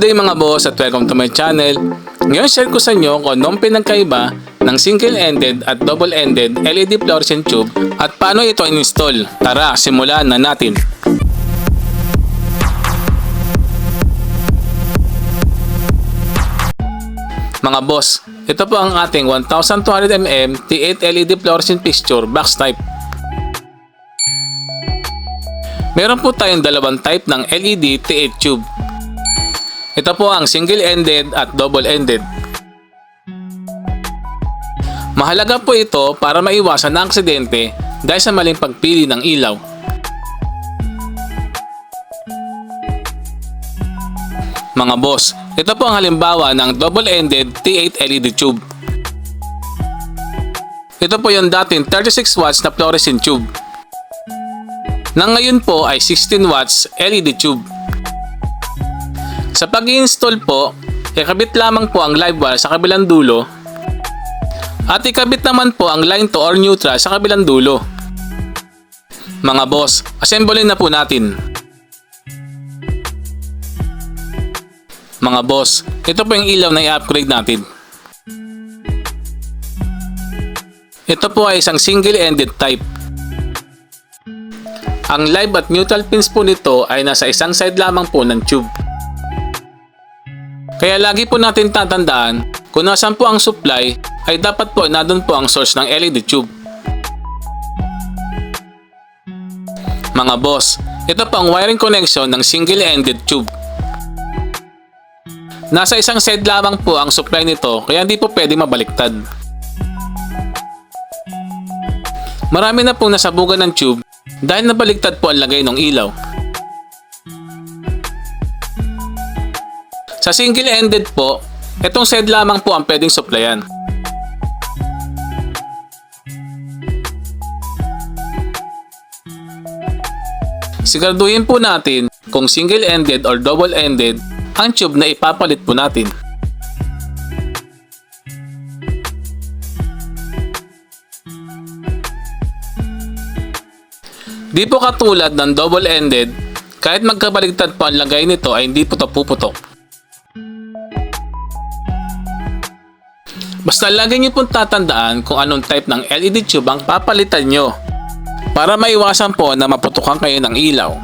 Good day mga boss at welcome to my channel. Ngayon share ko sa inyo kung anong pinagkaiba ng single-ended at double-ended LED fluorescent tube at paano ito install. Tara, simulan na natin. Mga boss, ito po ang ating 1200mm T8 LED fluorescent fixture box type. Meron po tayong dalawang type ng LED T8 tube. Ito po ang single-ended at double-ended. Mahalaga po ito para maiwasan ang aksidente dahil sa maling pagpili ng ilaw. Mga boss, ito po ang halimbawa ng double-ended T8 LED tube. Ito po yung dating 36 watts na fluorescent tube. Na ngayon po ay 16 watts LED tube. Sa pag install po, ikabit lamang po ang live wire sa kabilang dulo at ikabit naman po ang line to or neutral sa kabilang dulo. Mga boss, assemblein na po natin. Mga boss, ito po yung ilaw na i-upgrade natin. Ito po ay isang single-ended type. Ang live at neutral pins po nito ay nasa isang side lamang po ng tube. Kaya lagi po natin tatandaan kung nasan po ang supply ay dapat po nadun po ang source ng LED tube. Mga boss, ito po ang wiring connection ng single-ended tube. Nasa isang side lamang po ang supply nito kaya hindi po pwede mabaliktad. Marami na pong nasabugan ng tube dahil nabaliktad po ang lagay ng ilaw. Sa single-ended po, itong side lamang po ang pwedeng supplyan. Siguraduhin po natin kung single-ended or double-ended ang tube na ipapalit po natin. Di po katulad ng double-ended, kahit magkabaligtad po ang lagay nito ay hindi po ito puputok. Basta lagi niyo pong tatandaan kung anong type ng LED tube ang papalitan nyo para maiwasan po na maputukan kayo ng ilaw.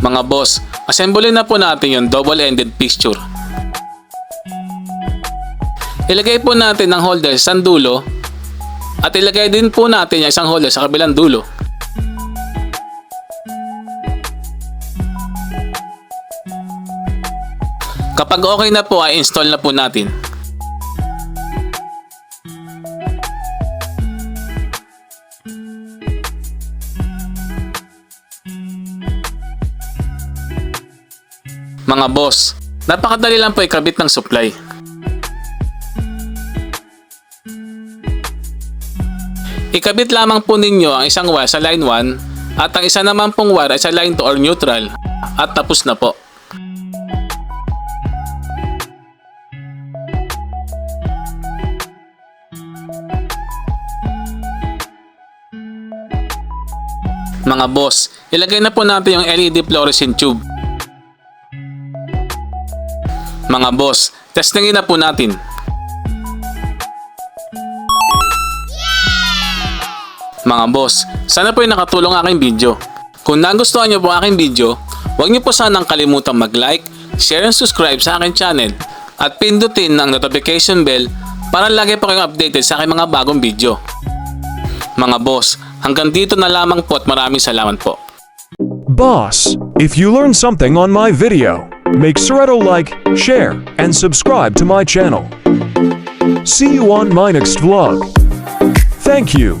Mga boss, assemble na po natin yung double-ended fixture. Ilagay po natin ang holder sa dulo at ilagay din po natin yung isang holder sa kabilang dulo. Kapag okay na po ay install na po natin. Mga boss, napakadali lang po ikabit ng supply. Ikabit lamang po ninyo ang isang wire sa line 1 at ang isa naman pong wire ay sa line 2 or neutral at tapos na po. Mga boss, ilagay na po natin yung LED fluorescent tube. Mga boss, testingin na po natin. Mga boss, sana po yung nakatulong aking video. Kung nagustuhan niyo po aking video, huwag niyo po sanang kalimutang mag-like, share and subscribe sa aking channel at pindutin ang notification bell para lagi po kayong updated sa aking mga bagong video. Mga boss, hanggang dito na lamang po at maraming salamat po. Boss, if you learned something on my video, make sure to like, share, and subscribe to my channel. See you on my next vlog. Thank you.